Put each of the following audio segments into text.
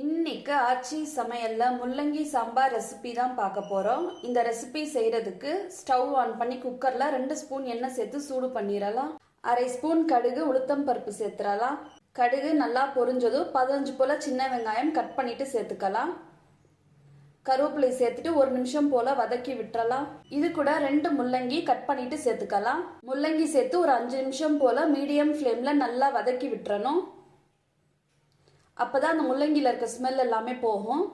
இன்னைக்கு ஆச்சி சமையல்ல முள்ளங்கி சாம்பார் ரெசிபி தான் பார்க்க போறோம். இந்த ரெசிபி செய்யறதுக்கு ஸ்டவ் ஆன் பண்ணி குக்கர்ல ரெண்டு ஸ்பூன் எண்ணெய் சேர்த்து சூடு பண்ணிடலாம். அரை ஸ்பூன் கடுகு உளுத்தம் பருப்பு சேர்த்துடலாம். கடுகு நல்லா பொரிஞ்சதும் பதினஞ்சு போல சின்ன வெங்காயம் கட் பண்ணிட்டு சேர்த்துக்கலாம். கருவேப்பிலை சேர்த்துட்டு ஒரு நிமிஷம் போல வதக்கி விட்டுறலாம். இது கூட ரெண்டு முள்ளங்கி கட் பண்ணிட்டு சேர்த்துக்கலாம். முள்ளங்கி சேர்த்து ஒரு அஞ்சு நிமிஷம் போல மீடியம் ஃப்ளேம்ல நல்லா வதக்கி விட்டுறணும். அப்போ தான் அந்த முள்ளங்கியில் இருக்க ஸ்மெல் எல்லாமே போகும்.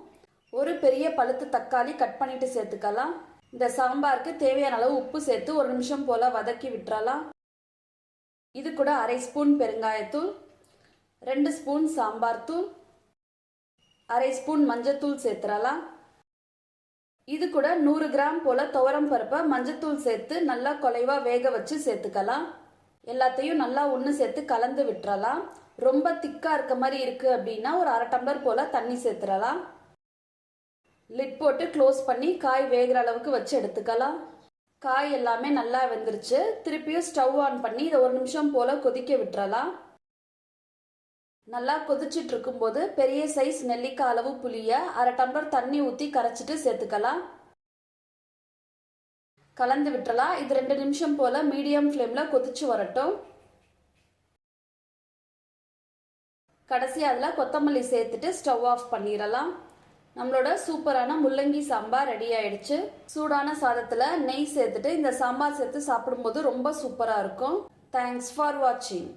ஒரு பெரிய பழுத்து தக்காளி கட் பண்ணிட்டு சேர்த்துக்கலாம். இந்த சாம்பாருக்கு தேவையான அளவு உப்பு சேர்த்து ஒரு நிமிஷம் போல வதக்கி விட்டுறலாம். இது கூட அரை ஸ்பூன் பெருங்காயத்தூள் ரெண்டு ஸ்பூன் சாம்பார் தூள் அரை ஸ்பூன் மஞ்சத்தூள் சேர்த்துறலாம். இது கூட நூறு கிராம் போல துவரம் பருப்பை மஞ்சத்தூள் சேர்த்து நல்லா குலைவாக வேக வச்சு சேர்த்துக்கலாம். எல்லாத்தையும் நல்லா ஒன்று சேர்த்து கலந்து விட்டுறலாம். ரொம்ப திக்காக இருக்க மாதிரி இருக்குது அப்படின்னா ஒரு அரை டம்ளர் போல் தண்ணி சேர்த்துடலாம் லிட் போட்டு க்ளோஸ் பண்ணி காய் வேகிற அளவுக்கு வச்சு எடுத்துக்கலாம். காய் எல்லாமே நல்லா வெந்துருச்சு. திருப்பியும் ஸ்டவ் ஆன் பண்ணி இதை ஒரு நிமிஷம் போல் கொதிக்க விட்டுறலாம். நல்லா கொதிச்சிட்டு இருக்கும்போது பெரிய சைஸ் நெல்லிக்காய் அளவு புளியை அரை டம்ளர் தண்ணி ஊற்றி கரைச்சிட்டு சேர்த்துக்கலாம். கலந்து விட்டுறலாம் இது ரெண்டு நிமிஷம் போல மீடியம் ஃப்ளேமில் கொதிச்சு வரட்டும். கடைசி அதில் கொத்தமல்லி சேர்த்துட்டு ஸ்டவ் ஆஃப் பண்ணிடலாம். நம்மளோட சூப்பரான முள்ளங்கி சாம்பார் ரெடி ஆயிடுச்சு. சூடான சாதத்தில் நெய் சேர்த்துட்டு இந்த சாம்பார் சேர்த்து சாப்பிடும்போது ரொம்ப சூப்பராக இருக்கும். தேங்க்ஸ் ஃபார் வாட்சிங்